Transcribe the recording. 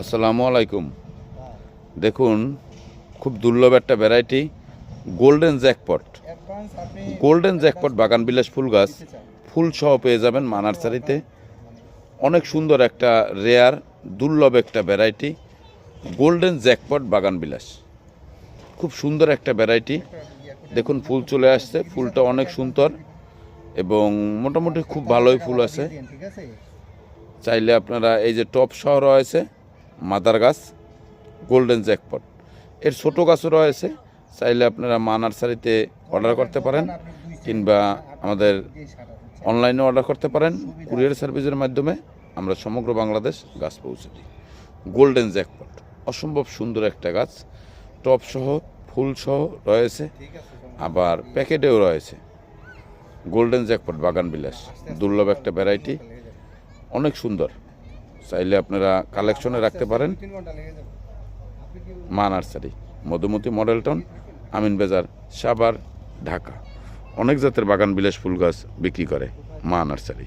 আসসালামু আলাইকুম। দেখুন, খুব দুর্লভ একটা variety golden jackpot golden jackpot বাগান বিলাস ফুল গাছ। ফুল সহ পেয়ে যাবেন মা নার্সারিতে অনেক সুন্দর একটা রেয়ার দুর্লভ একটা ভ্যারাইটি গোল্ডেন জ্যাকপট বাগান বিলাস। খুব সুন্দর একটা ভ্যারাইটি দেখুন, ফুল চলে আসছে। ফুলটা অনেক সুন্দর এবং মোটামুটি খুব ভালোই ফুল আছে। চাইলে আপনারা এই যে টপ সহ রয়েছে মাদার গাছ, গোল্ডেন জ্যাকপট। এর ছোট গাছও রয়েছে, চাইলে আপনারা মা নার্সারিতে অর্ডার করতে পারেন, কিংবা আমাদের অনলাইনে অর্ডার করতে পারেন, কুরিয়ার সার্ভিসের মাধ্যমে আমরা সমগ্র বাংলাদেশ গাছ পৌঁছে দিই। গোল্ডেন জ্যাকপট, অসম্ভব সুন্দর একটা গাছ, টপ সহ, ফুল সহ রয়েছে, আবার প্যাকেটেও রয়েছে। গোল্ডেন জ্যাকপট, বাগান বিলাস, দুর্লভ একটা ভ্যারাইটি অনেক সুন্দর। চাইলে আপনারা কালেকশনে রাখতে পারেন। Maa nursery Madhumati model town Amin Bazar Savar Dhaka. অনেক জাতের বাগান বিলাস ফুল গাছ বিক্রি করে মা নার্সারি